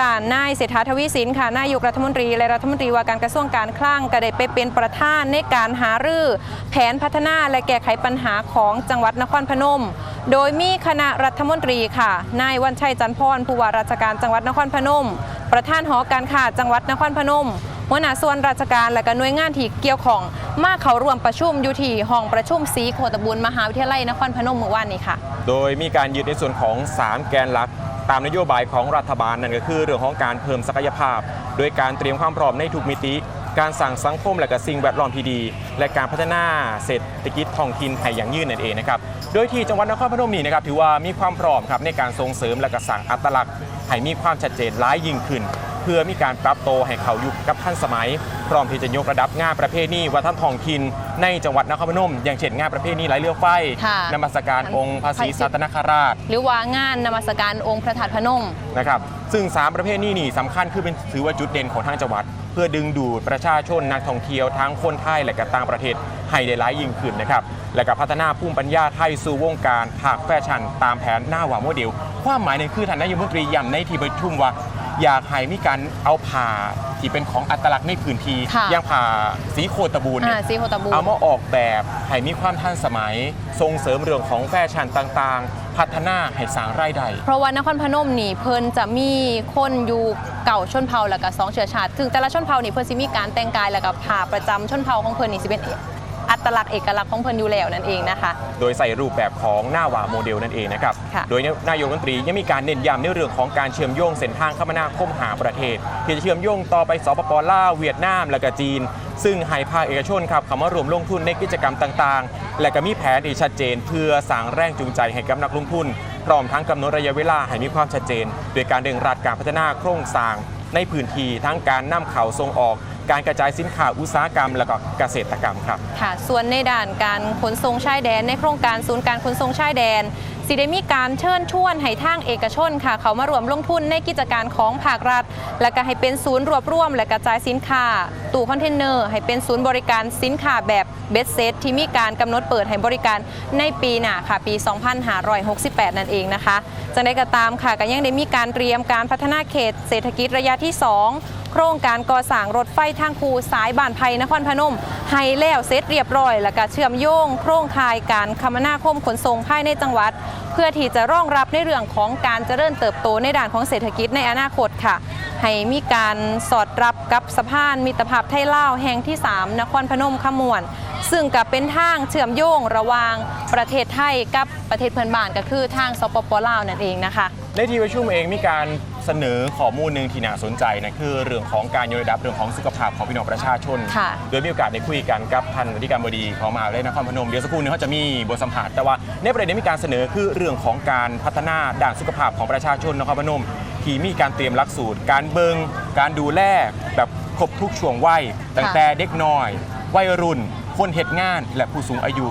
ด่านนายเศรษฐาทวีสินค่ะนายกรัฐมนตรี และรัฐมนตรีว่าการกระทรวงการคลังก็ได้ไปเป็นประธานในการหารือแผนพัฒนาและแก้ไขปัญหาของจังหวัดนครพนม โดยมีคณะรัฐมนตรีค่ะนายวันชัยจันพรผู้ว่าราชการจังหวัดนครพนม ประธานหอการค้าจังหวัดนครพนมหัวหน้าส่วนราชการและก็หน่วยงานที่เกี่ยวข้องมาเข้าร่วมประชุมอยู่ที่ห้องประชุมสีโคตบุญมหาวิทยาลัยนครพนมเมื่อวานนี้ค่ะ โดยมีการยึดในส่วนของ 3 แกนหลัก ตามนโยบายของรัฐบาลนั่นก็คือเรื่องของการเพิ่มศักยภาพ โดยการเตรียมความพร้อมในทุกมิติ การสั่งสังคมและก็สิ่งแวดล้อมที่ดี และการพัฒนาเศรษฐกิจท้องถิ่นให้อย่างยืนนั่นเองนะครับโดยที่จังหวัดนครพนมนี่นะครับถือว่ามีความพร้อมครับในการส่งเสริมและก็สั่งอัตลักษณ์ให้มีความชัดเจนร้ายยิ่งขึ้น เพื่อมีการปรับโตให้เขายุคกับทันสมัย พร้อมที่จะยกระดับงานประเพณีวัฒนธรรมท้องถิ่นในจังหวัดนครพนม อย่างเช่นงานประเพณีไหลเรือไฟค่ะ นมัสการองค์พระศรีสัตนคราช หรือว่างานนมัสการองค์พระธาตุพนม นะครับซึ่ง 3 ประเภทนี้นี่สำคัญคือเป็นถือว่าจุดเด่นของทางจังหวัด เพื่อดึงดูดประชาชนนักท่องเที่ยวทั้งคนไทยและก็ต่างประเทศให้ได้หลายยิ่งขึ้นนะครับและก็พัฒนาภูมิปัญญาไทยสู่วงการภาคแฟชั่นตามแผนหน้าหวาโมเดล ความหมายหนึงคือท่านนายกรัฐมนตรีย้ำในที่ประชุมว่า อยากให้มีการเอาผ้า ที่เป็นของอัตลักษณ์ในพื้นที่ค่ะอย่างผ้าสีโคตบูนเนี่อ่ายสีโคตบุญเอามาออกแบบให้มีความทันสมัย ส่งเสริมเรื่องของแฟชั่นต่างๆ พัฒนาให้สร้างรายได้ เพราะว่านครพนมนี่เพิ่นจะมีคนอยู่เก่าชนเผ่าแล้วก็สองเชื้อชาติถึงแต่ละชนเผ่านี่เพิ่นสิมีการแต่งกายแล้วก็ผ้าประจำชนเผ่าของเพิ่นนี่สิเป็น อัตลักษณ์เอกลักษณ์ของเพิ่นอยู่แล้วนั่นเองนะคะ โดยใส่รูปแบบของหน้าวาโมเดลนั่นเองนะครับ ค่ะโดยนายกรัฐมนตรียังมีการเน้นย้ำในเรื่องของการเชื่อมโยงเส้นทางคมนาคมหาประเทศ ที่จะเชื่อมโยงต่อไปสปปลาวเวียดนาม และก็จีน ซึ่งให้ภาคเอกชนครับเข้ามารวมลงทุนในกิจกรรมต่างๆ และก็มีแผนที่ชัดเจน เพื่อสร้างแรงจูงใจให้กับนักลงทุน พร้อมทั้งกำหนดระยะเวลาให้มีความชัดเจน โดยการเร่งรัดการพัฒนาโครงสร้าง ในพื้นที่ทั้งการนำเข้าส่งออก การกระจายสินค้าอุตสาหกรรม และก็เกษตรกรรมครับค่ะ ส่วนในด่านการขนส่งชายแดน ในโครงการศูนย์การขนส่งชายแดนสิได้มีการเชิญชวนให้ทางเอกชนค่ะ เขามารวมลงทุนในกิจการของภาครัฐ และก็ให้เป็นศูนย์รวบรวม และกระจายสินค้าตู้คอนเทนเนอร์ ให้เป็นศูนย์บริการสินค้าแบบเบสเซตที่มีการกำหนดเปิดให้บริการในปีหน้าค่ะ ปี 2568 นั่นเองนะคะจังได้ก็ตามค่ะก็ยังได้มีการเตรียมการพัฒนาเขตเศรษฐกิจระยะที่ 2 ครงการก่อสร้างรถไฟทางคูสายบ้านไผ่นครพนมให้แล้วเสร็จเรียบร้อย แล้วก็เชื่อมโยง โครงข่ายการคมนาคมขนส่งภายในจังหวัด เพื่อที่จะรองรับในเรื่องของการเจริญเติบโตในด้านของเศรษฐกิจในอนาคตค่ะ ให้มีการสอดรับกับสะพานมิตรภาพไทยลาวแห่งที่ 3 นครพนมขมวน ซึ่งกับเป็นทางเชื่อมโยงระหว่างประเทศไทยกับประเทศเพื่อนบ้านก็คือทางสปปลาวนั่นเองนะคะ ในที่ประชุมเองมีการเสนอข้อมูลหนึ่งที่น่าสนใจนะคือเรื่องของการยกระดับเรื่องของสุขภาพของพี่น้องประชาชน ค่ะโดยมีโอกาสได้คุยกันกับท่านอธิการบดีของมหาวิทยาลัยนครพนมเดี๋ยวสักครู่หนึงเขาจะมีบทสัมภาษณ์แต่ว่าในประเด็นนี้มีการเสนอคือเรื่องของการพัฒนาด้านสุขภาพของประชาชนนครพนม ที่มีการเตรียมหลักสูตร การเบิงการดูแลแบบครบทุกช่วงวัยตั้งแต่เด็กน้อย วัยรุ่น คนเหตุงานและผู้สูงอายุ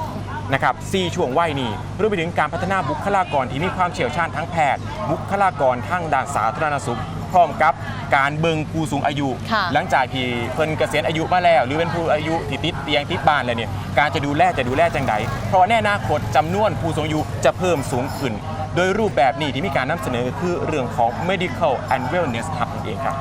นะครับสี่ช่วงวัยนี้รวมไปถึงการพัฒนาบุคลากรที่มีความเชี่ยวชาญทั้งแพทย์ บุคลากรทางด้านสาธารณสุข พร้อมกับการเบิงผู้สูงอายุ ค่ะหลังจากที่เพิ่นเกษียณอายุมาแล้ว หรือเป็นผู้อายุที่ติดเตียงติดบ้านแล้วเนี่ยการจะดูแลจะดูแลจังใดเพราะว่าแน่อนาคตจำนวนผู้สูงอายุจะเพิ่มสูงขึ้น โดยรูปแบบนี้ที่มีการนำเสนอคือเรื่องของ medical and wellness hub นั่นเองครับ